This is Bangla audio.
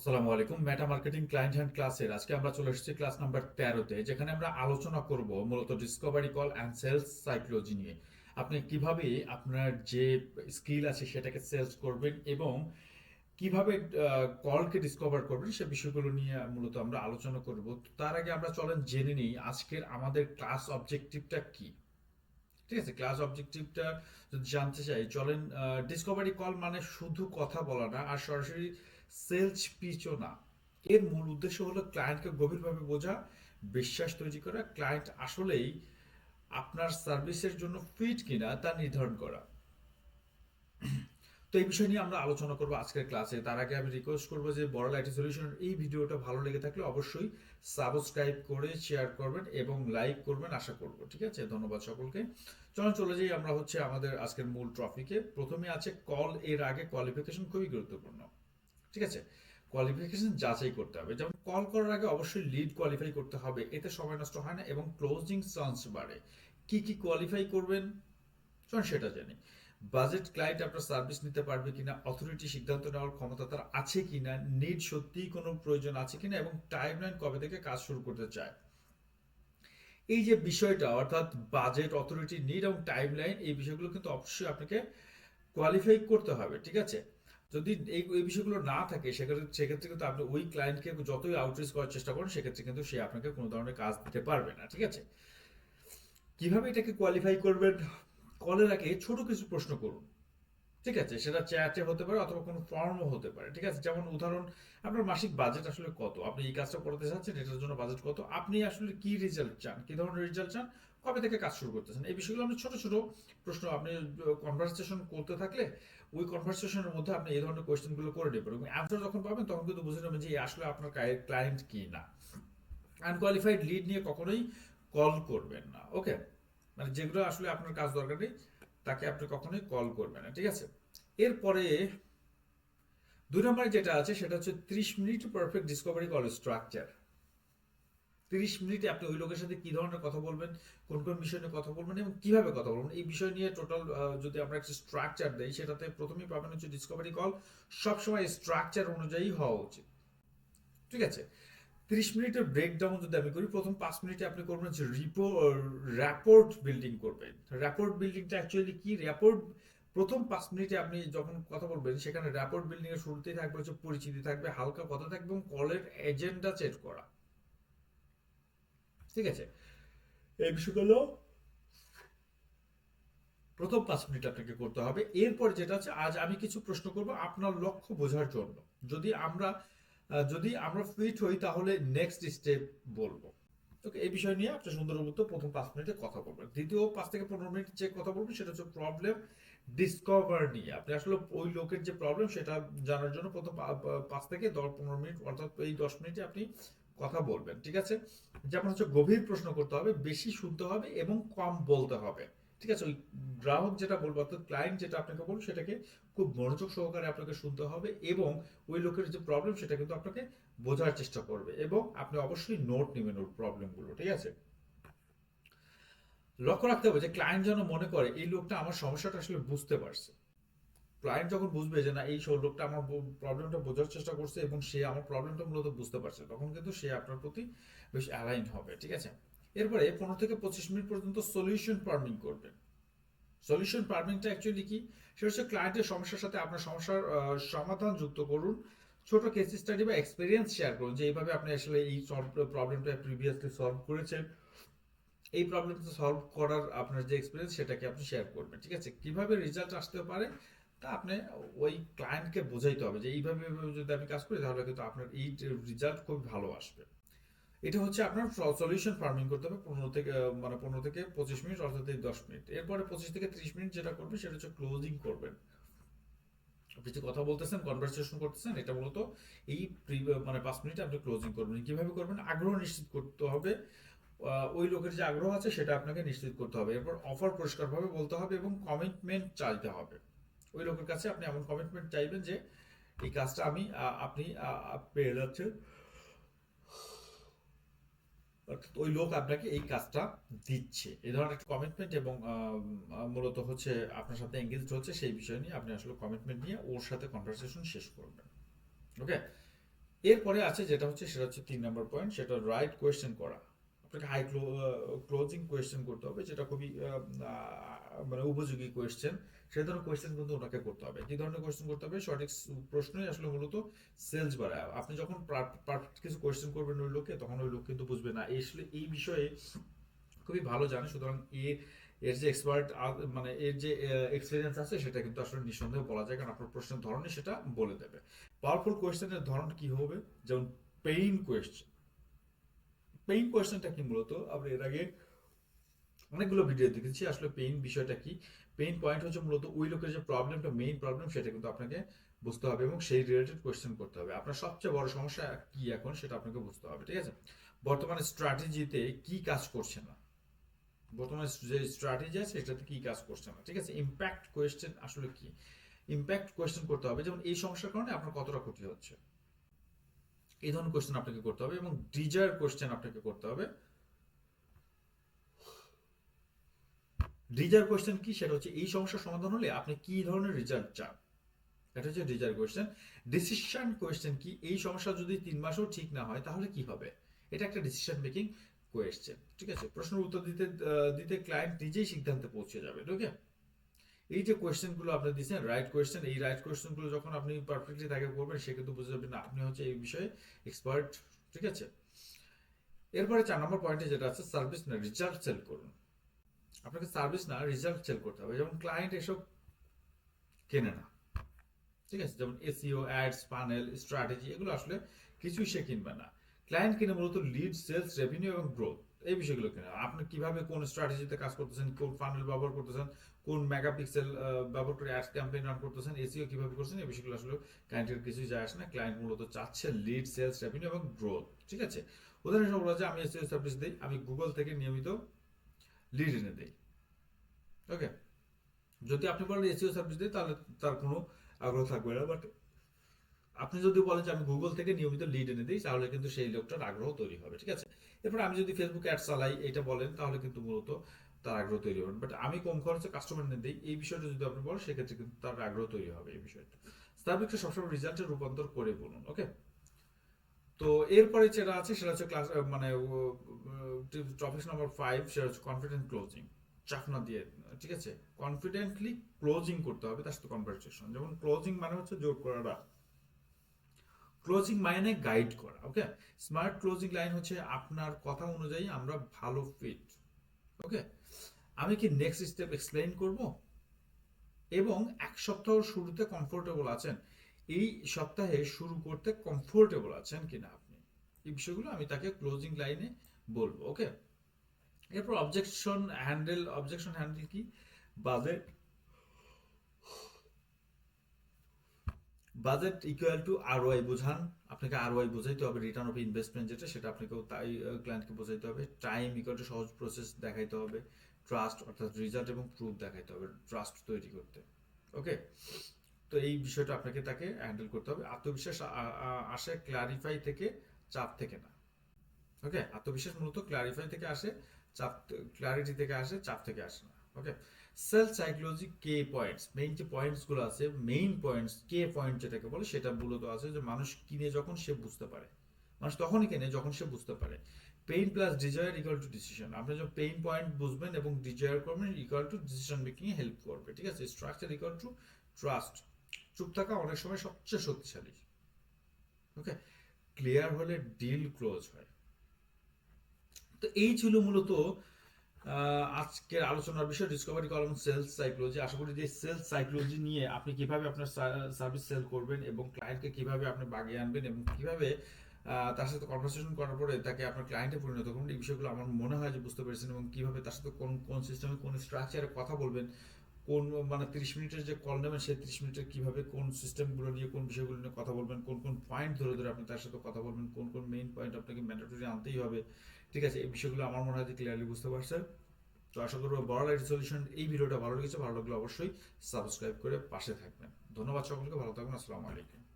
আসসালামু আলাইকুম। মেটা মার্কেটিং ক্লায়েন্ট হ্যান্ড ক্লাসের আজকে আমরা চলে এসেছি ক্লাস নাম্বার তেরোতে, যেখানে আমরা আলোচনা করব মূলত discovery call and sales psychology নিয়ে। আপনি কীভাবে আপনার যে স্কিল আছে সেটাকে সেলস করবেন এবং কীভাবে কলকে ডিসকভার করবেন সে বিষয়গুলো নিয়ে মূলত আমরা আলোচনা করব। তার আগে আমরা চলেন জেনে নিই আজকের আমাদের ক্লাস অবজেক্টিভটা কি। ঠিক আছে ক্লাস অবজেক্টিভটা যদি জানতে চাই, চলেন ডিসকভারি কল মানে শুধু কথা বলা না, আর সরাসরি সেলস পিচও না। এর মূল উদ্দেশ্য হলো ক্লায়েন্টকে গভীরভাবে বোঝা, বিশ্বাস তৈরি করা ক্লায়েন্ট আসলেই আপনার সার্ভিসের জন্য ফিট কিনা তা নির্ধারণ করা। তো এই বিষয় নিয়ে আমরা আলোচনা করব আজকের ক্লাসে তার আগে আমি রিকোয়েস্ট করব যে বড় লাইটি সলিউশনের এই ভিডিওটা ভালো লেগে থাকলে অবশ্যই সাবস্ক্রাইব করে শেয়ার করবেন এবং লাইক করবেন আশা করব, ঠিক আছে? ধন্যবাদ সকলকে। চলুন, চলে যাই। আমরা হচ্ছে আমাদের আজকের মূল ট্রফিকে প্রথমে আছে কল এর আগে কোয়ালিফিকেশন খুবই গুরুত্বপূর্ণ। ঠিক আছে? কোয়ালিফিকেশন যাচাই করতে হবে। যেমন কল করার আগে অবশ্যই লিড কোয়ালিফাই করতে হবে। এতে সময় নষ্ট হয় না এবং ক্লোজিং চান্স বাড়ে। কি কি কোয়ালিফাই করবেন? চলুন সেটা জানি। বাজেট ক্লায়েন্ট আপনার সার্ভিস নিতে পারবে কিনা অথরিটি সিদ্ধান্ত নেওয়ার ক্ষমতা তার আছে কিনা নিড সত্যিই কোনো প্রয়োজন আছে কিনা এবং টাইমলাইন কবে থেকে কাজ শুরু করতে চায়। এই যে বিষয়টা, অর্থাৎ বাজেট অথরিটি নিড এবং টাইমলাইন এই বিষয়গুলো কিন্তু অবশ্যই আপনাকে কোয়ালিফাই করতে হবে, ঠিক আছে? যদি এই এই বিষয়গুলো না থাকে, সেক্ষেত্রে সেক্ষেত্রে কিন্তু আপনি ওই ক্লায়েন্টকে যতই আউটরিচ করার চেষ্টা করেন, সেক্ষেত্রে কিন্তু সে আপনাকে কোনো ধরনের কাজ দিতে পারবে না, ঠিক আছে? কীভাবে এটাকে কোয়ালিফাই করবেন? কলের আগে ছোট কিছু প্রশ্ন করুন। ঠিক আছে, সেটা চ্যাটে হতে পারে অথবা কোনো ফর্মও হতে পারে, ঠিক আছে? যেমন উদাহরণ, আপনার মাসিক বাজেট আসলে কত? আপনি এই কাজটা করতে চাচ্ছেন এটার জন্য বাজেট কত? আপনি আসলে কি রেজাল্ট চান? কি ধরনের রেজাল্ট চান? কবে থেকে কাজ শুরু করতেছেন? এই বিষয়গুলো আপনি ছোট ছোট প্রশ্ন আপনি কনভারসেশন করতে থাকলে ওই কনভারসেশনের মধ্যে আপনি এই ধরনের কোয়েশ্চেনগুলো করে নেবেন এবং অ্যান্সার যখন পাবেন, তখন কিন্তু বুঝে নেবেন যে আসলে আপনার ক্লায়েন্ট কি না। আনকোয়ালিফাইড লিড নিয়ে কখনোই কল করবেন না ওকে মানে যেগুলো আসলে আপনার কাজ দরকার নেই তাকে আপনি কখনোই কল করবেন না, ঠিক আছে? এরপরে দুই নম্বরে যেটা আছে, সেটা হচ্ছে ত্রিশ minute perfect discovery call structure তিরিশ মিনিটে আপনি ওই লোকের সাথে কি ধরনের কথা বলবেন, কোন কোন বিষয় নিয়ে কথা বলবেন এবং কীভাবে কথা বলবেন, এই বিষয় নিয়ে টোটাল যদি আমরা একটা স্ট্রাকচার দেই, সেটাতে প্রথমেই পাবেন হচ্ছে ডিসকভারি কল সবসময় স্ট্রাকচার অনুযায়ী হওয়া উচিত, ঠিক আছে? তিরিশ মিনিটের ব্রেকডাউন যদি আমি করি, প্রথম পাঁচ মিনিটে আপনি করবেন হচ্ছে রিপো র্যাপোর্ট বিল্ডিং করবেন। র্যাপোর্ট বিল্ডিংটা অ্যাকচুয়ালি কি? র্যাপোর্ট প্রথম পাঁচ মিনিটে আপনি যখন কথা বলবেন, সেখানে র্যাপোর্ট বিল্ডিং এর শুরুতেই থাকবে হচ্ছে পরিচিতি থাকবে, হালকা কথা থাকবে এবং কলের এজেন্ডা সেট করা। ঠিক আছে? এই বিষয়গুলো প্রথম পাঁচ মিনিট আপনাকে করতে হবে। এরপর যেটা হচ্ছে আজ আমি কিছু প্রশ্ন করব আপনার লক্ষ্য বোঝার জন্য। যদি আমরা যদি আমরা ফিট হই, তাহলে নেক্সট স্টেপ বলব। ওকে, এই বিষয় নিয়ে আপনি মতো প্রথম পাঁচ মিনিটে কথা বলবেন। দ্বিতীয় পাঁচ থেকে পনেরো মিনিট যে কথা বলবেন সেটা হচ্ছে প্রবলেম ডিসকভার নিয়ে। আপনি আসলে ওই লোকের যে প্রবলেম সেটা জানার জন্য প্রথম পাঁচ থেকে দশ পনেরো মিনিট, অর্থাৎ এই দশ মিনিটে আপনি কথা বলবেন, ঠিক আছে? যেমন হচ্ছে গভীর প্রশ্ন করতে হবে, বেশি শুনতে হবে এবং কম বলতে হবে। ঠিক আছে, ওই গ্রাহক যেটা বলব, অর্থাৎ ক্লায়েন্ট যেটা আপনাকে বলব, সেটাকে খুব মনোযোগ সহকারে আপনাকে শুনতে হবে এবং ওই লোকের যে প্রবলেম সেটা কিন্তু আপনাকে বোঝার চেষ্টা করবে এবং আপনি অবশ্যই নোট নেবেন ওর প্রবলেমগুলো ঠিক আছে? লক্ষ্য রাখতে হবে যে ক্লায়েন্ট যেন মনে করে, এই লোকটা আমার সমস্যাটা আসলে বুঝতে পারছে। ক্লায়েন্ট যখন বুঝবে যে না, এই লোকটা আমার প্রবলেমটা বোঝার চেষ্টা করছে এবং সে আমার প্রবলেমটা মূলত বুঝতে পারছে, তখন কিন্তু সে আপনার প্রতি বেশ অ্যালাইন হবে, ঠিক আছে? এরপরে পনেরো থেকে পঁচিশ মিনিট পর্যন্ত সলিউশন ফার্মিং করবেন। সলিউশন ফার্মিংটা অ্যাকচুয়ালি কি? সেটা হচ্ছে ক্লায়েন্টের সমস্যার সাথে আপনার সমস্যার সমাধান যুক্ত করুন, ছোট কেস স্টাডি বা এক্সপিরিয়েন্স শেয়ার করুন, যে এইভাবে আপনি আসলে এই প্রবলেমটা প্রিভিয়াসলি সলভ করেছেন। এই প্রবলেমটা সলভ করার আপনার যে এক্সপিরিয়েন্স সেটাকে আপনি শেয়ার করবেন, ঠিক আছে? কীভাবে রেজাল্ট আসতে পারে, তা আপনি ওই ক্লায়েন্টকে বোঝাইতে হবে যে এইভাবে যদি আমি কাজ করি, তাহলে কিন্তু আপনার এই রেজাল্ট খুব ভালো আসবে। এটা হচ্ছে আপনার সলিউশন ফার্মিং করতে হবে পনেরো থেকে মানে পনেরো থেকে পঁচিশ মিনিট, অর্থাৎ দশ মিনিট। এরপরে পঁচিশ থেকে ত্রিশ মিনিট যেটা করবে সেটা হচ্ছে ক্লোজিং করবেন। আপনি যে কথা বলতেছেন কনভারসেশন করতেছেন, এটা মূলত এই মানে পাঁচ মিনিটে আপনি ক্লোজিং করবেন। কীভাবে করবেন? আগ্রহ নিশ্চিত করতে হবে। ওই লোকের যে আগ্রহ আছে, সেটা আপনাকে নিশ্চিত করতে হবে। এরপর অফার পরিষ্কারভাবে বলতে হবে এবং কমিটমেন্ট চাইতে হবে। ওই লোকের কাছে আপনি এমন কমিটমেন্ট চাইবেন যে, এই কাজটা আমি আপনি পেয়ে যাচ্ছেন। অর্থাৎ ওই লোক আপনাকে এই কাজটা দিচ্ছে। এই ধরনের একটা কমিটমেন্ট এবং মূলত হচ্ছে আপনার সাথে এঙ্গেজ হচ্ছে সেই বিষয় নিয়ে আপনি আসলে কমিটমেন্ট নিয়ে ওর সাথে কনভারসেশন শেষ করবেন। ওকে এরপরে আছে যেটা হচ্ছে, সেটা হচ্ছে তিন নম্বর পয়েন্ট সেটা রাইট কোয়েশ্চেন করা। আপনাকে হাই ক্লোজিং কোয়েশ্চেন করতে হবে, যেটা খুবই মানে উপযোগী কোয়েশ্চেন সেই ধরনের কোয়েশ্চেন কিন্তু ওনাকে করতে হবে। কি ধরনের কোয়েশ্চেন করতে হবে? সঠিক প্রশ্নই আসলে মূলত সেলস বাড়ায় আপনি যখন কিছু কোয়েশ্চেন করবেন ওই লোককে, তখন ওই লোক কিন্তু বুঝবে না। আসলে এই বিষয়ে খুবই ভালো জানে, সুতরাং এর এর যে এক্সপার্ট মানে এর যে এক্সপিরিয়েন্স আছে, সেটা কিন্তু আসলে নিঃসন্দেহে বলা যায়, কারণ আপনার প্রশ্নের ধরনই সেটা বলে দেবে। পাওয়ারফুল কোয়েশ্চেনের ধরন কি হবে? যেমন পেইন কোয়েশ্চেন পেইন কোয়েশ্চেনটা কি মূলত? আমরা এর আগে অনেকগুলো ভিডিও দেখেছি। আসলে পেইন বিষয়টা কি? পেইন পয়েন্ট হচ্ছে মূলত ওই লোকের যে প্রবলেমটা মেইন প্রবলেম সেটা কিন্তু আপনাকে বুঝতে হবে এবং সেই রিলেটেড কোয়েশ্চেন করতে হবে। আপনার সবচেয়ে বড় সমস্যা কি এখন সেটা আপনাকে বুঝতে হবে, ঠিক আছে? বর্তমানে স্ট্র্যাটেজিতে কি কাজ করছে না? বর্তমানে যে স্ট্র্যাটেজি আছে এটাতে কি কাজ করছে না, ঠিক আছে? ইম্প্যাক্ট কোয়েশ্চেন আসলে কি? ইম্প্যাক্ট কোয়েশ্চেন করতে হবে। যেমন এই সমস্যার কারণে আপনার কতটা ক্ষতি হচ্ছে? এই ধরনের কোয়েশ্চেন আপনাকে করতে হবে এবং ডিজায়ার কোয়েশ্চেন আপনাকে করতে হবে। ডিজায়ার কোয়েশ্চেন কি? সেটা হচ্ছে এই সমস্যার সমাধান হলে আপনি কি ধরনের রেজাল্ট চান? এটা হচ্ছে ডিজায়ার কোয়েশ্চেন ডিসিশন কোয়েশ্চেন কি? এই সমস্যা যদি তিন মাসও ঠিক না হয়, তাহলে কি হবে? এটা একটা ডিসিশন মেকিং কোয়েশ্চেন ঠিক আছে? প্রশ্নের উত্তর দিতে দিতে ক্লায়েন্ট নিজেই সিদ্ধান্তে পৌঁছে যাবে ওকে এই যে কোয়েশ্চেনগুলো আপনি দিচ্ছেন রাইট কোয়েশ্চেন এই রাইট কোয়েশ্চেনগুলো যখন আপনি পারফেক্টলি তাকে করবেন, সে কিন্তু বুঝে যাবে, না, আপনি হচ্ছে এই বিষয়ে এক্সপার্ট ঠিক আছে? এরপরে চার নম্বর পয়েন্টে যেটা আছে সার্ভিস না রেজাল্ট সেল করুন। আপনাকে সার্ভিস না রেজাল্ট সেল করতে হবে। যেমন ক্লায়েন্ট এসব কেনে না। ঠিক আছে? যেমন এসিও অ্যাডস প্যানেল স্ট্র্যাটেজি এগুলো আসলে কিছুই সে কিনবে না। ক্লায়েন্ট কিনে মূলত লিড সেলস রেভিনিউ এবং গ্রোথ এই বিষয়গুলো কিনে। আপনি কীভাবে কোন স্ট্র্যাটেজিতে কাজ করতেছেন, কোন ফানেল ব্যবহার করতেছেন, কোন মেগাপিক্সেল ব্যবহার করে অ্যাডস ক্যাম্পেইন রান করতেছেন এসিও কীভাবে করছেন, এই বিষয়গুলো আসলে ক্লায়েন্টের কিছুই যায় আসে না। ক্লায়েন্ট মূলত চাচ্ছে লিড সেলস রেভিনিউ এবং গ্রোথ ঠিক আছে? উদাহরণ হিসেবে বলা যায়, আমি এসিও সার্ভিস দিই। আমি গুগল থেকে নিয়মিত লিড এনে দেয় ওকে যদি আপনি বলেন এসিও সার্ভিস দিই, তাহলে তার কোনো আগ্রহ থাকবে না। বাট আপনি যদি বলেন যে আমি গুগল থেকে নিয়মিত লিড এনে দিই, তাহলে কিন্তু সেই লোকটার আগ্রহ তৈরি হবে, ঠিক আছে? এরপর আমি যদি ফেসবুক অ্যাড চালাই এটা বলেন, তাহলে কিন্তু মূলত তার আগ্রহ তৈরি হবে। বাট আমি কম খরচে কাস্টমার এনে দিই, এই বিষয়টা যদি আপনি বলেন, সেক্ষেত্রে কিন্তু তার আগ্রহ তৈরি হবে এই বিষয়টা। সার্ভিসটা সবসময় রেজাল্টে রূপান্তর করে বলুন ওকে তো এরপরে যেটা আছে সেটা হচ্ছে ক্লাস মানে টপিক নাম্বার ফাইভ সেটা হচ্ছে কনফিডেন্ট ক্লোজিং চাপ না দিয়ে, ঠিক আছে? কনফিডেন্টলি ক্লোজিং করতে হবে তার সাথে কনভারসেশন যেমন ক্লোজিং মানে হচ্ছে জোর করাটা। ক্লোজিং মানে গাইড করা ওকে স্মার্ট ক্লোজিং লাইন হচ্ছে আপনার কথা অনুযায়ী আমরা ভালো ফিট ওকে আমি কি নেক্সট স্টেপ এক্সপ্লেইন করব? এবং এক সপ্তাহ শুরুতে কমফোর্টেবল আছেন? এই সপ্তাহে শুরু করতে কমফোর্টেবল আছেন কিনা আপনি? এই বিষয়গুলো আমি তাকে ক্লোজিং লাইনে বলব ওকে এরপর অবজেকশন হ্যান্ডেল অবজেকশন হ্যান্ডেল কি? Budget budget equal to ROI বোঝান। আপনাকে আর ওয়াই বোঝাইতে হবে রিটার্ন অফ ইনভেস্টমেন্ট যেটা, সেটা আপনাকেও তাই ক্লায়েন্টকে বোঝাইতে হবে। টাইম ইকুয়াল টু সহজ প্রসেস দেখাইতে হবে। ট্রাস্ট অর্থাৎ রেজাল্ট এবং প্রুফ দেখাইতে হবে ট্রাস্ট তৈরি করতে ওকে তো এই বিষয়টা আপনাকে তাকে হ্যান্ডেল করতে হবে। আত্মবিশ্বাস আসে ক্লারিফাই থেকে, চাপ থেকে না। ওকে আত্মবিশ্বাস মূলত ক্লারিফাই থেকে আসে, চাপ ক্লারিটি থেকে আসে, চাপ থেকে আসে না। ওকে সেলফ সাইকোলজি কে পয়েন্টস মেইন যে পয়েন্টসগুলো আছে মেইন পয়েন্টস কে পয়েন্ট যেটাকে বলে, সেটা মূলত আছে যে মানুষ কিনে যখন সে বুঝতে পারে। মানুষ তখনই কেনে যখন সে বুঝতে পারে। Pain plus desire equal to decision আপনি যখন পেইন পয়েন্ট বুঝবেন এবং ডিজায়ার করবেন equal to decision making help করবে। ঠিক আছে? স্ট্রাকচার ইকুয়াল টু ট্রাস্ট চুপ থাকা অনেক সময় সবচেয়ে শক্তিশালী। ওকে ক্লিয়ার হলে ডিল ক্লোজ হয়। তো এই ছিল মূলত আজকের আলোচনার বিষয় ডিসকভারি কলম সেলস সাইকোলজি আশা করি যে সেলস সাইকোলজি নিয়ে আপনি কীভাবে আপনার সার্ভিস সেল করবেন এবং ক্লায়েন্টকে কীভাবে আপনি বাগিয়ে আনবেন এবং কীভাবে তার সাথে কনভারসেশন করার পরে তাকে আপনার ক্লায়েন্টে পরিণত করবেন, এই বিষয়গুলো আমার মনে হয় যে বুঝতে পেরেছেন এবং কীভাবে তার সাথে কোন কোন সিস্টেমে কোন স্ট্রাকচারে কথা বলবেন কোন মানে তিরিশ মিনিটের যে কল নেবেন, সেই তিরিশ মিনিটের কীভাবে কোন সিস্টেমগুলো নিয়ে, কোন বিষয়গুলো নিয়ে কথা বলবেন, কোন কোন পয়েন্ট ধরে ধরে আপনি তার সাথে কথা বলবেন, কোন কোন মেইন পয়েন্ট আপনাকে ম্যান্ডেটরি আনতেই হবে, ঠিক আছে? এই বিষয়গুলো আমার মনে হয় যে ক্লিয়ারলি বুঝতে পারছেন। তো আশা করব বড় লাইট সলিউশন এই ভিডিওটা ভালো লেগেছে, ভালো লাগলে অবশ্যই সাবস্ক্রাইব করে পাশে থাকবেন। ধন্যবাদ সকলকে, ভালো থাকুন, আসসালামু আলাইকুম।